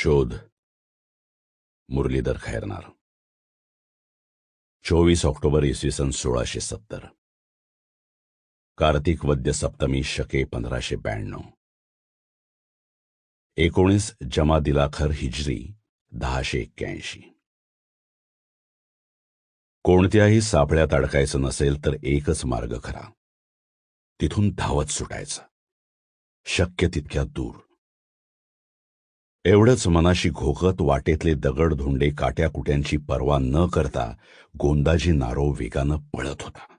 शोध. मुरलीधर खैरनार चोवीस ऑक्टोबर इसवी सन सोळाशे सत्तर. कार्तिक वद्य सप्तमी शके पंधराशे ब्याण्णव. एकोणीस जमा दिलाखर हिजरी दहाशे एक्क्याऐंशी. कोणत्याही सापळ्यात अडकायचं नसेल तर एकच मार्ग खरा. तिथून धावत सुटायचं. शक्य तितक्या दूर. एवढंच मनाशी घोकत वाटेतले दगड धोंडे काट्याकुट्यांची पर्वा न करता गोंदाजी नारो वेगानं पळत होता.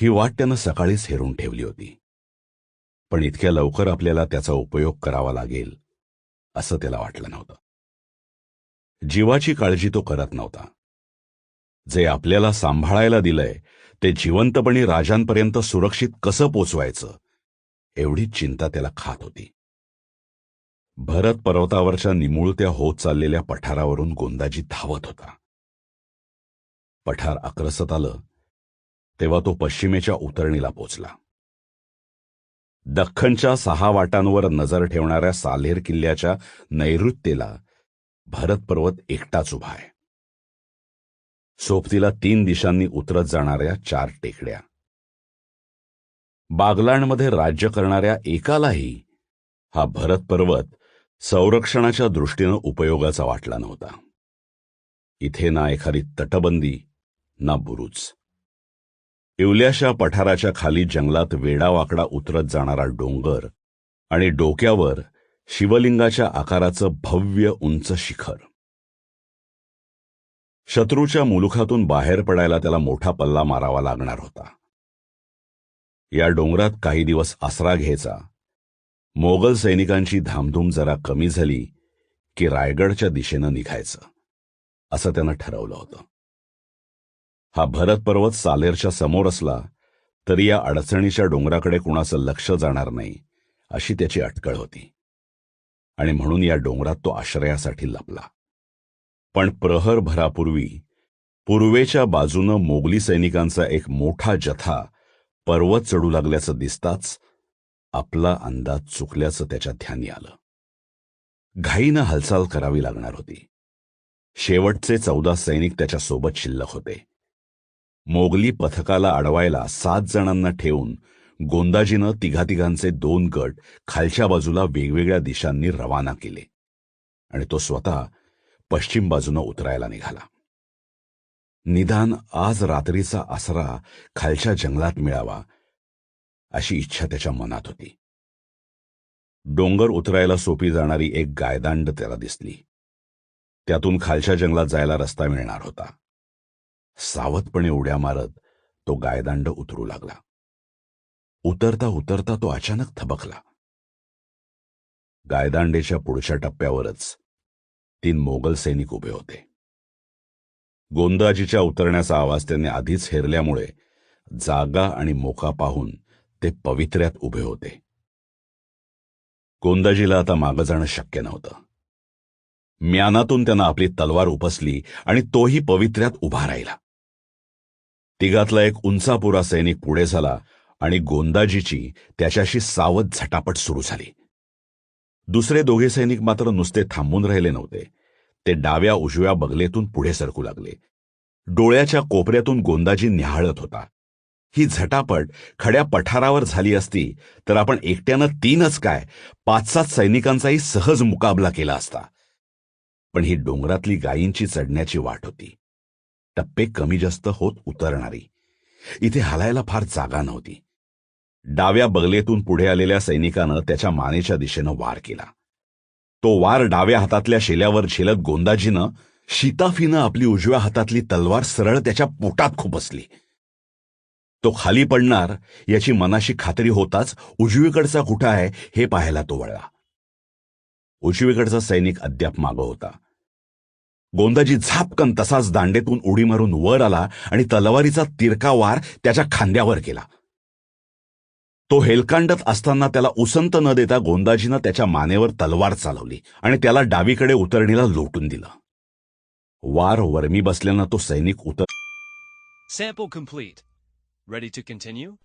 ही वाट त्यानं सकाळीच हेरून ठेवली होती. पण इतक्या लवकर आपल्याला त्याचा उपयोग करावा लागेल असं त्याला वाटलं नव्हतं. जीवाची काळजी तो करत नव्हता. जे आपल्याला सांभाळायला दिलंय ते जिवंतपणे राजांपर्यंत सुरक्षित कसं पोचवायचं एवढीच चिंता त्याला खात होती. भरत पर्वतावरच्या निमुळत्या होत चाललेल्या पठारावरून गोंदाजी धावत होता. पठार आक्रसत आलं तेव्हा तो पश्चिमेच्या उतरणीला पोचला. दख्खनच्या सहा वाटांवर नजर ठेवणाऱ्या सालेर किल्ल्याच्या नैऋत्येला भरत पर्वत एकटाच उभा आहे. सोबतीला तीन दिशांनी उतरत जाणाऱ्या चार टेकड्या. बागलांडमध्ये राज्य करणाऱ्या एकालाही हा भरत पर्वत संरक्षणाच्या दृष्टीनं उपयोगाचा वाटला नव्हता. इथे ना एखादी तटबंदी ना बुरुज. इवल्याशा पठाराच्या खाली जंगलात वेडावाकडा उतरत जाणारा डोंगर आणि डोक्यावर शिवलिंगाच्या आकाराचं भव्य उंच शिखर. शत्रूच्या मुलुखातून बाहेर पडायला त्याला मोठा पल्ला मारावा लागणार होता. या डोंगरात काही दिवस आसरा घ्यायचा मोगल सैनिकांची धामधूम जरा कमी झाली की रायगडच्या दिशेनं निघायचं असं त्यानं ठरवलं होतं. हा भरत पर्वत सालेरच्या समोर असला तरी या अडचणीच्या डोंगराकडे कुणाचं लक्ष जाणार नाही अशी त्याची अटकळ होती. आणि म्हणून या डोंगरात तो आश्रयासाठी लपला. पण प्रहर भरापूर्वी पूर्वेच्या बाजूनं मोगली सैनिकांचा एक मोठा जथा पर्वत चढू लागल्याचं दिसताच आपला अंदाज चुकल्याचं त्याच्या ध्यानी आलं. घाईनं हालचाल करावी लागणार होती. शेवटचे चौदा सैनिक त्याच्या सोबत शिल्लक होते. मोगली पथकाला अडवायला सात जणांना ठेवून गोंदाजीनं तिघातिघांचे दोन गट खालच्या बाजूला वेगवेगळ्या दिशांनी रवाना केले. आणि तो स्वतः पश्चिम बाजूनं उतरायला निघाला. निदान आज रात्रीचा आसरा खालच्या जंगलात मिळावा अशी इच्छा त्याच्या मनात होती. डोंगर उतरायला सोपी जाणारी एक गायदांड त्याला दिसली. त्यातून खालच्या जंगलात जायला रस्ता मिळणार होता. सावधपणे उड्या मारत तो गायदांड उतरू लागला. उतरता उतरता तो अचानक थबकला. गायदांडेच्या पुढच्या टप्प्यावरच तीन मोगल सैनिक उभे होते. गोंदाजीच्या उतरण्याचा आवाज त्यांनी आधीच हेरल्यामुळे जागा आणि मोका पाहून ते पवित्र्यात उभे होते. गोंदाजीला आता मागं जाणं शक्य नव्हतं. म्यानातून त्यांना आपली तलवार उपसली आणि तोही पवित्र्यात उभा राहिला. तिघातला एक उंचापुरा सैनिक पुढे झाला आणि गोंदाजीची त्याच्याशी सावध झटापट सुरू झाली. दुसरे दोघे सैनिक मात्र नुसते थांबून राहिले नव्हते. ते डाव्या उजव्या बगलेतून पुढे सरकू लागले. डोळ्याच्या कोपऱ्यातून गोंदाजी निहाळत होता. ही झटापट खड्या पठारावर झाली असती तर आपण एकट्यानं तीनच काय पाच सात सैनिकांचाही सहज मुकाबला केला असता. पण ही डोंगरातली गायींची चढण्याची वाट होती. टप्पे कमी जास्त होत उतरणारी. इथे हलायला फार जागा नव्हती. डाव्या बगलेतून पुढे आलेल्या सैनिकानं त्याच्या मानेच्या दिशेनं वार केला. तो वार डाव्या हातातल्या शेल्यावर झेलत गोंदाजीनं शिताफीनं आपली उजव्या हातातली तलवार सरळ त्याच्या पोटात खुपसली तो खाली पडणार याची मनाशी खात्री होताच उजवीकडचा कुठं आहे हे पाहायला तो वळला. उजवीकडचा सैनिक अद्याप मागं होता. गोंदाजी झापकन तसाच दांडेतून उडी मारून वर आला आणि तलवारीचा तिरका वार त्याच्या खांद्यावर केला. तो हेलकांडत असताना त्याला उसंत न देता गोंदाजीनं त्याच्या मानेवर तलवार चालवली आणि त्याला डावीकडे उतरणीला लोटून दिलं. वार वरमी बसल्यानं तो सैनिक उतर sample complete Ready to continue?